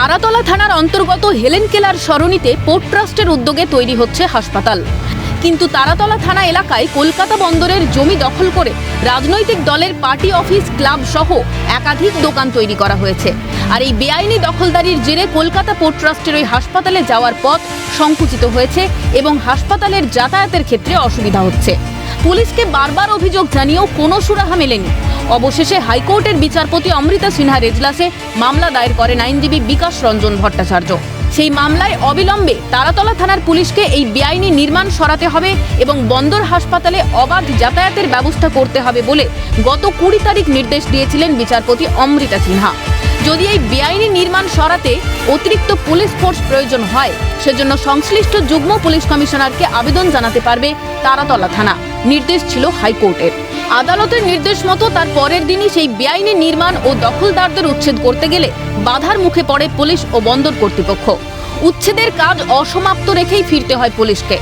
তারাতলা থানার অন্তর্গত Helen Keller সরণিতে port ট্রাস্টের উদ্যোগে তৈরি হচ্ছে হাসপাতাল। কিন্তু তারাতলা থানা এলাকায় কলকাতা বন্দরের জমি দখল করে রাজনৈতিক দলের পার্টি অফিস, ক্লাব সহ একাধিক দোকান তৈরি করা হয়েছে। আর এই বেআইনি দখলদারির জেরে কলকাতা পোর্ট ট্রাস্টের ওই হাসপাতালে যাওয়ার পথ সংকুচিত হয়েছে এবং হাসপাতালের যাতায়াতের ক্ষেত্রে অসুবিধা হচ্ছে। পুলিশকে বারবার অভিযোগ জানিয়েও কোনো সুরাহা মেলেনি। অবশেষে হাইকোর্টের বিচারপতি অমৃতা সিনহার এজলাসে মামলা দায়ের করেন আইনজীবী বিকাশ রঞ্জন ভট্টাচার্য। সেই মামলায় অবিলম্বে তারাতলা থানার পুলিশকে এই বেআইনি নির্মাণ সরাতে হবে এবং বন্দর হাসপাতালে অবাধ যাতায়াতের ব্যবস্থা করতে হবে বলে গত কুড়ি তারিখ নির্দেশ দিয়েছিলেন বিচারপতি অমৃতা সিনহা। যদি এই বেআইনি নির্মাণ সরাতে অতিরিক্ত পুলিশ ফোর্স প্রয়োজন হয়, সেজন্য সংশ্লিষ্ট যুগ্ম পুলিশ কমিশনারকে আবেদন জানাতে পারবে তারাতলা থানা। নির্দেশ ছিল হাইকোর্টের আদালতের নির্দেশ মতো তার পরের দিনই সেই বেআইনি নির্মাণ ও দখলদারদের উচ্ছেদ করতে গেলে বাধার মুখে পড়ে পুলিশ ও বন্দর কর্তৃপক্ষ। উচ্ছেদের কাজ অসমাপ্ত রেখেই ফিরতে হয় পুলিশকে।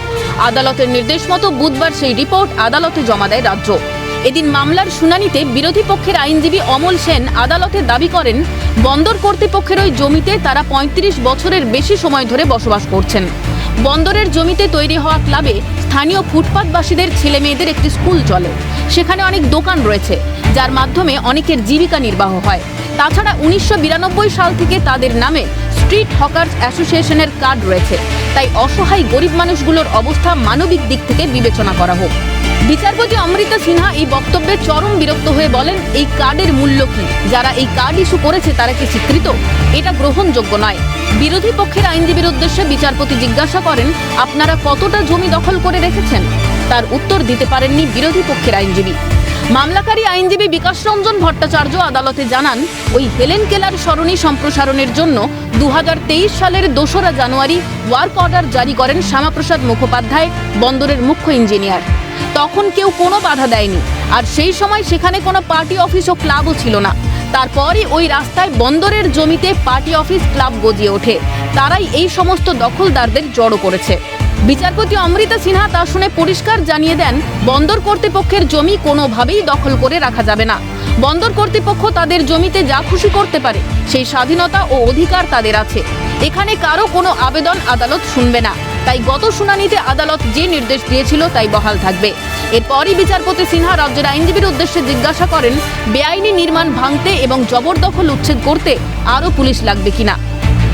আদালতের নির্দেশ মতো বুধবার সেই রিপোর্ট আদালতে জমা দেয় রাজ্য। এদিন মামলার শুনানিতে বিরোধী পক্ষের আইনজীবী অমল সেন আদালতে দাবি করেন, বন্দর কর্তৃপক্ষের ওই জমিতে তারা ৩৫ বছরের বেশি সময় ধরে বসবাস করছেন। বন্দরের জমিতে তৈরি হওয়া ক্লাবে স্থানীয় ফুটপাতবাসীদের ছেলে মেয়েদের একটি স্কুল চলে। সেখানে অনেক দোকান রয়েছে, যার মাধ্যমে অনেকের জীবিকা নির্বাহ হয়। তাছাড়া উনিশশো বিরানব্বই সাল থেকে তাদের নামে স্ট্রিট হকার্স অ্যাসোসিয়েশনের কার্ড রয়েছে। তাই অসহায় গরিব মানুষগুলোর অবস্থা মানবিক দিক থেকে বিবেচনা করা হোক। বিচারপতি অমৃতা সিনহা এই বক্তব্যে চরম বিরক্ত হয়ে বলেন, এই কার্ডের মূল্য কি? যারা এই কার্ড ইস্যু করেছে, তারা কি স্বীকৃত? এটা গ্রহণযোগ্য নয়। বিরোধী পক্ষের আইনজীবীর উদ্দেশ্যে বিচারপতি জিজ্ঞাসা করেন, আপনারা কতটা জমি দখল করে রেখেছেন? তার উত্তর দিতে পারেননি বিরোধী পক্ষের আইনজীবী। মামলাকারী আইনজীবী বিকাশ রঞ্জন ভট্টাচার্য আদালতে জানান, ওই হেলেন কেলার সরণি সম্প্রসারণের জন্য দু হাজার তেইশ সালের দোসরা জানুয়ারি ওয়ার্ক অর্ডার জারি করেন শ্যামাপ্রসাদ মুখোপাধ্যায়, বন্দরের মুখ্য ইঞ্জিনিয়ার। তখন কেউ কোনো বাধা দেয়নি। আর সেই সময় সেখানে কোনো পার্টি অফিস ও ক্লাবও ছিল না। তারপরই ওই রাস্তায় বন্দরের জমিতে পার্টি অফিস ক্লাব গজিয়ে ওঠে। তারাই এই সমস্ত দখলদারদের জড়ো করেছে। বিচারপতি অমৃতা সিনহা তা শুনে পরিষ্কার জানিয়ে দেন, বন্দর কর্তৃপক্ষের জমি কোনোভাবেই দখল করে রাখা যাবে না। বন্দর কর্তৃপক্ষ তাদের জমিতে যা খুশি করতে পারে, সেই স্বাধীনতা ও অধিকার তাদের আছে। এখানে কারও কোনো আবেদন আদালত শুনবে না। তাই গত শুনানিতে আদালত যে নির্দেশ দিয়েছিল তাই বহাল থাকবে। এরপরই বিচারপতি সিনহা রাজ্যের আইনজীবীর উদ্দেশ্যে জিজ্ঞাসা করেন, বেআইনি নির্মাণ ভাঙতে এবং জবরদখল উচ্ছেদ করতে আরও পুলিশ লাগবে কিনা?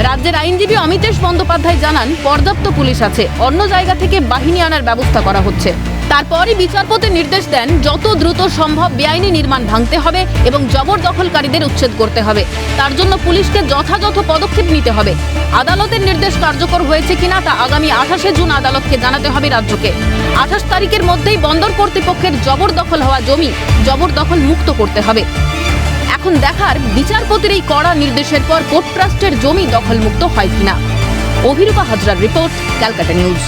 রাজ্যের আইনজীবী অমিতেশ বন্দ্যোপাধ্যায় জানান, পর্যাপ্ত পুলিশ আছে, অন্য জায়গা থেকে বাহিনী আনার ব্যবস্থা করা হচ্ছে। তারপরই বিচারপতি নির্দেশ দেন, যত দ্রুত সম্ভব বেআইনি নির্মাণ ভাঙতে হবে এবং জবরদখলকারীদের উচ্ছেদ করতে হবে। তার জন্য পুলিশকে যথাযথ পদক্ষেপ নিতে হবে। আদালতের নির্দেশ কার্যকর হয়েছে কিনা তা আগামী আঠাশে জুন আদালতকে জানাতে হবে রাজ্যকে। আঠাশ তারিখের মধ্যেই বন্দর কর্তৃপক্ষের জবরদখল হওয়া জমি জবরদখল মুক্ত করতে হবে। এখন দেখার বিচারপতির এই কড়া নির্দেশের পর পোর্ট ট্রাস্টের জমি দখলমুক্ত হয় কিনা। অভিরূপা হাজরার রিপোর্ট, ক্যালকাটা নিউজ।